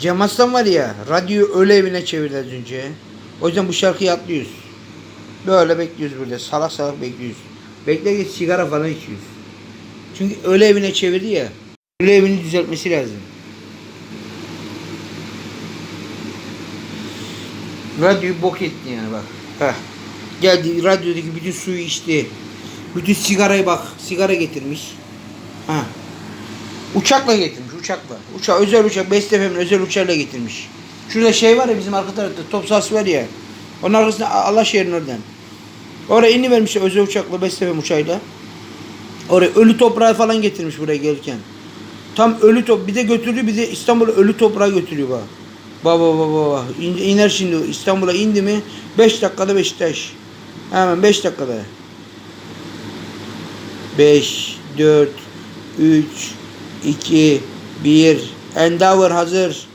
Cem Aslan var ya radyoyu öyle evine çevirdi az önce. O yüzden bu şarkıyı atlıyoruz. Böyle bekliyoruz burada. Salak salak bekliyoruz. Bekle git sigara falan içiyoruz. Çünkü öyle evine çevirdi ya. Öyle evini düzeltmesi lazım. Radyoyu bok etti yani bak. Heh. Geldi radyodaki bütün suyu içti. Bütün sigarayı bak. Sigara getirmiş. Ha. Uçakla getirmiş uçakla. Uçak özel uçak Bestefem'in özel uçağıyla getirmiş. Şurada şey var ya bizim arka tarafta top sahası var ya. Onun arkasında A- Alaşehir'in oradan. Oraya indi vermiş özel uçakla Bestefem uçağıyla. Oraya ölü toprağı falan getirmiş buraya gelirken. Tam ölü top bir de götürdü bir de İstanbul'a ölü toprağı götürüyor bak. Baba baba baba. İn- iner şimdi İstanbul'a indi mi 5 dakikada Beşiktaş. Hemen 5 dakikada. 5 4 3 2 1 Endeavor hazır.